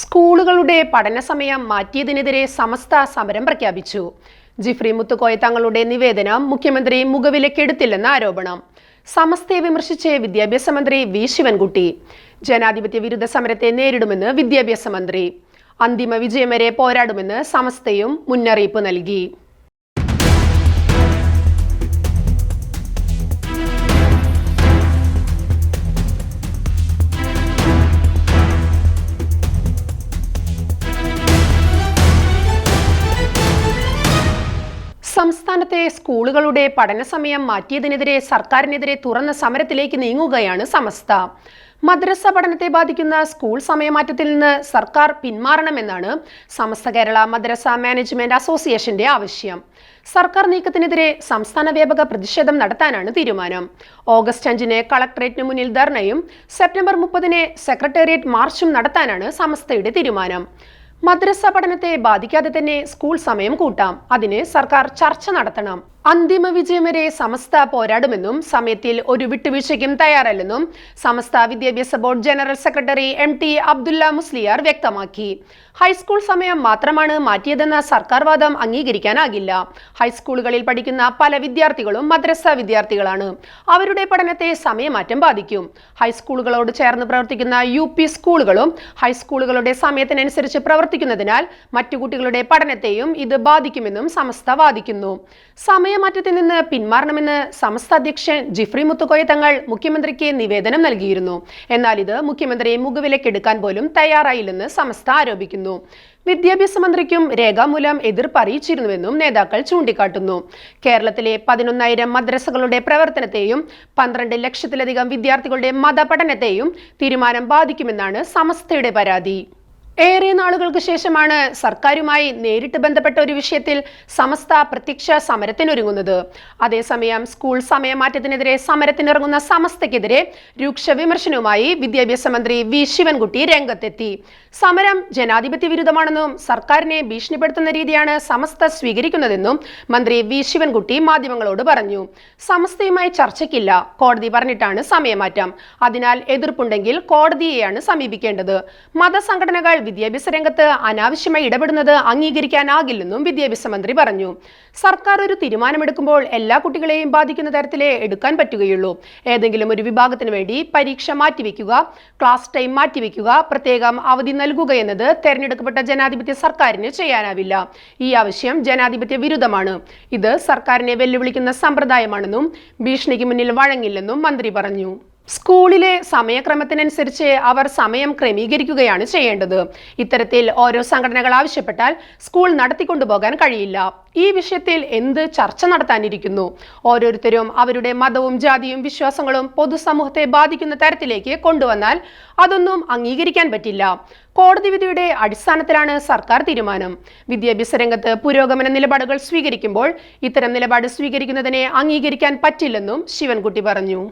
സ്കൂളുകളുടെ പഠന സമയം മാറ്റിയതിനെതിരെ സമസ്ത സമരം പ്രഖ്യാപിച്ചു. ജിഫ്രി മുത്തുകോയ തങ്ങളുടെ നിവേദനം മുഖ്യമന്ത്രി മുഖവിലക്കെടുത്തില്ലെന്ന ആരോപണം. സമസ്തയെ വിമർശിച്ച് വിദ്യാഭ്യാസ മന്ത്രി വി. ശിവൻകുട്ടി. ജനാധിപത്യ വിരുദ്ധ സമരത്തെ നേരിടുമെന്ന് വിദ്യാഭ്യാസ മന്ത്രി. അന്തിമ വിജയം വരെ പോരാടുമെന്ന് സമസ്തയും മുന്നറിയിപ്പ് നൽകി. സംസ്ഥാനത്തെ സ്കൂളുകളുടെ പഠനസമയം മാറ്റിയതിനെതിരെ സർക്കാരിനെതിരെ തുറന്ന സമരത്തിലേക്ക് നീങ്ങുകയാണ് സമസ്ത. മദ്രസ പഠനത്തെ ബാധിക്കുന്ന സ്കൂൾ സമയമാറ്റത്തിൽ നിന്ന് സർക്കാർ പിന്മാറണമെന്നാണ് സമസ്ത കേരള മദ്രസ മാനേജ്മെന്റ് അസോസിയേഷന്റെ ആവശ്യം. സർക്കാർ നീക്കത്തിനെതിരെ സംസ്ഥാന വ്യാപക പ്രതിഷേധം നടത്താനാണ് തീരുമാനം. ഓഗസ്റ്റ് അഞ്ചിന് കളക്ടറേറ്റിന് മുന്നിൽ ധർണയും സെപ്റ്റംബർ മുപ്പതിന് സെക്രട്ടേറിയറ്റ് മാർച്ചും നടത്താനാണ് സമസ്തയുടെ തീരുമാനം. മദ്രസ പഠനത്തെ ബാധിക്കാതെ തന്നെ സ്കൂൾ സമയം കൂട്ടാം. അതിന് സർക്കാർ ചർച്ച നടത്തണം. അന്തിമ വിജയം വരെ സമസ്ത പോരാടുമെന്നും സമയത്തിൽ ഒരു വിട്ടുവീഴ്ചയ്ക്കും തയ്യാറല്ലെന്നും സമസ്ത വിദ്യാഭ്യാസ board general secretary M T Abdulla Musliyar വ്യക്തമാക്കി. ഹൈസ്കൂൾ സമയം മാത്രമാണ് മാറ്റിയതെന്ന സർക്കാർ വാദം അംഗീകരിക്കാനാകില്ല. ഹൈസ്കൂളുകളിൽ പഠിക്കുന്ന പല വിദ്യാർത്ഥികളും മദ്രസ വിദ്യാർത്ഥികളാണ്. അവരുടെ പഠനത്തെ സമയമാറ്റം ബാധിക്കും. ഹൈസ്കൂളുകളോട് ചേർന്ന് പ്രവർത്തിക്കുന്ന യു സ്കൂളുകളും ഹൈസ്കൂളുകളുടെ സമയത്തിനനുസരിച്ച് പ്രവർത്തിക്കുന്നതിനാൽ മറ്റു കുട്ടികളുടെ പഠനത്തെയും ഇത് ബാധിക്കുമെന്നും സമസ്ത വാദിക്കുന്നു. സമയമാറ്റത്തിൽ നിന്ന് പിന്മാറണമെന്ന് സമസ്ത അധ്യക്ഷൻ ജിഫ്രി മുത്തുക്കോയ തങ്ങൾ മുഖ്യമന്ത്രിക്ക് നിവേദനം നൽകിയിരുന്നു. എന്നാൽ ഇത് മുഖ്യമന്ത്രി മുഖവിലക്കെടുക്കാൻ പോലും തയ്യാറായില്ലെന്ന് സമസ്ത ആരോപിക്കുന്നു. വിദ്യാഭ്യാസ മന്ത്രിക്കും രേഖാമൂലം എതിർപ്പ് അറിയിച്ചിരുന്നുവെന്നും നേതാക്കൾ ചൂണ്ടിക്കാട്ടുന്നു. കേരളത്തിലെ പതിനൊന്നായിരം മദ്രസകളുടെ പ്രവർത്തനത്തെയും പന്ത്രണ്ട് ലക്ഷത്തിലധികം വിദ്യാർത്ഥികളുടെ മതപഠനത്തെയും തീരുമാനം ബാധിക്കുമെന്നാണ് സമസ്തയുടെ പരാതി. ഏറെ നാളുകൾക്ക് ശേഷമാണ് സർക്കാരുമായി നേരിട്ട് ബന്ധപ്പെട്ട ഒരു വിഷയത്തിൽ സമസ്ത പ്രത്യക്ഷ സമരത്തിനൊരുങ്ങുന്നത്. അതേസമയം സ്കൂൾ സമയമാറ്റത്തിനെതിരെ സമരത്തിനിറങ്ങുന്ന സമസ്തയ്ക്കെതിരെ രൂക്ഷ വിമർശനവുമായി വിദ്യാഭ്യാസ മന്ത്രി വി. ശിവൻകുട്ടി രംഗത്തെത്തി. സമരം ജനാധിപത്യ വിരുദ്ധമാണെന്നും സർക്കാരിനെ ഭീഷണിപ്പെടുത്തുന്ന രീതിയാണ് സമസ്ത സ്വീകരിക്കുന്നതെന്നും മന്ത്രി വി. ശിവൻകുട്ടി മാധ്യമങ്ങളോട് പറഞ്ഞു. സമസ്തയുമായി ചർച്ചയ്ക്കില്ല കോടതി പറഞ്ഞിട്ടാണ് സമയമാറ്റം. അതിനാൽ എതിർപ്പുണ്ടെങ്കിൽ കോടതിയെയാണ് സമീപിക്കേണ്ടത്. മതസംഘടനകൾ വിദ്യാഭ്യാസ രംഗത്ത് അനാവശ്യമായി ഇടപെടുന്നത് അംഗീകരിക്കാനാകില്ലെന്നും വിദ്യാഭ്യാസ മന്ത്രി പറഞ്ഞു. സർക്കാർ ഒരു തീരുമാനമെടുക്കുമ്പോൾ എല്ലാ കുട്ടികളെയും ബാധിക്കുന്ന തരത്തിലേ എടുക്കാൻ പറ്റുകയുള്ളൂ. ഏതെങ്കിലും ഒരു വിഭാഗത്തിന് വേണ്ടി പരീക്ഷ മാറ്റിവെക്കുക ക്ലാസ് ടൈം മാറ്റിവെക്കുക പ്രത്യേകം അവധി നൽകുക എന്നത് തെരഞ്ഞെടുക്കപ്പെട്ട ജനാധിപത്യ സർക്കാരിന് ചെയ്യാനാവില്ല. ഈ ആവശ്യം ജനാധിപത്യ വിരുദ്ധമാണ്. ഇത് സർക്കാരിനെ വെല്ലുവിളിക്കുന്ന സമ്പ്രദായമാണെന്നും ഭീഷണിക്ക് മുന്നിൽ വഴങ്ങില്ലെന്നും മന്ത്രി പറഞ്ഞു. സ്കൂളിലെ സമയക്രമത്തിനനുസരിച്ച് അവർ സമയം ക്രമീകരിക്കുകയാണ് ചെയ്യേണ്ടത്. ഇത്തരത്തിൽ ഓരോ സംഘടനകൾ ആവശ്യപ്പെട്ടാൽ സ്കൂൾ നടത്തിക്കൊണ്ടുപോകാൻ കഴിയില്ല. ഈ വിഷയത്തിൽ എന്ത് ചർച്ച നടത്താനിരിക്കുന്നു? ഓരോരുത്തരും അവരുടെ മതവും ജാതിയും വിശ്വാസങ്ങളും പൊതുസമൂഹത്തെ ബാധിക്കുന്ന തരത്തിലേക്ക് കൊണ്ടുവന്നാൽ അതൊന്നും അംഗീകരിക്കാൻ പറ്റില്ല. കോടതി വിധിയുടെ അടിസ്ഥാനത്തിലാണ് സർക്കാർ തീരുമാനം. വിദ്യാഭ്യാസ രംഗത്ത് പുരോഗമന നിലപാടുകൾ സ്വീകരിക്കുമ്പോൾ ഇത്തരം നിലപാട് സ്വീകരിക്കുന്നതിനെ അംഗീകരിക്കാൻ പറ്റില്ലെന്നും ശിവൻകുട്ടി പറഞ്ഞു.